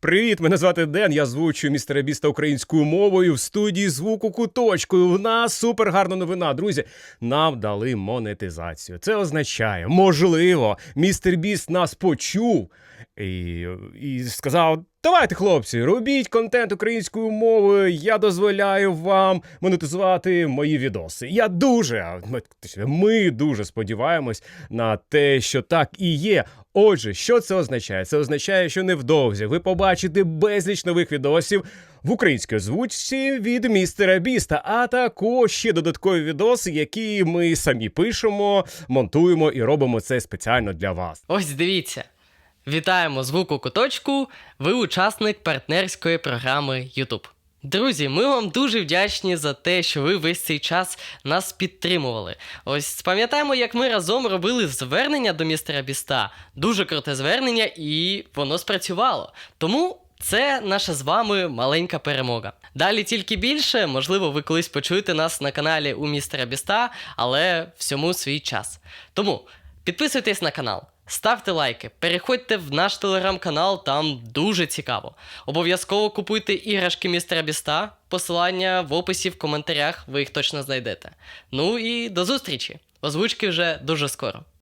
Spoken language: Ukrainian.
Привіт, мене звати Ден. Я звучу містера Біста українською мовою в студії звуку куточкою. У нас супер гарна новина, друзі. Нам дали монетизацію. Це означає, можливо, містер Біст нас почув і, і сказав: Давайте, хлопці, робіть контент українською мовою. Я дозволяю вам монетизувати мої відоси. Я дуже ми дуже сподіваємось на те, що так і є. Отже, що це означає? Це означає, що невдовзі ви побачите безліч нових відосів в українській озвучці від містера Біста, а також ще додаткові відоси, які ми самі пишемо, монтуємо і робимо це спеціально для вас. Ось дивіться. Вітаємо звук у куточку. Ви учасник партнерської програми YouTube. Друзі, ми вам дуже вдячні за те, що ви весь цей час нас підтримували. Ось пам'ятаємо, як ми разом робили звернення до містера Біста. Дуже круте звернення, і воно спрацювало. Тому це наша з вами маленька перемога. Далі тільки більше, можливо, ви колись почуєте нас на каналі у містера Біста, але всьому свій час. Тому підписуйтесь на канал. Ставте лайки, переходьте в наш телеграм-канал, там дуже цікаво. Обов'язково купуйте іграшки містера Біста. Посилання в описі в коментарях, ви їх точно знайдете. Ну і до зустрічі! Озвучки вже дуже скоро.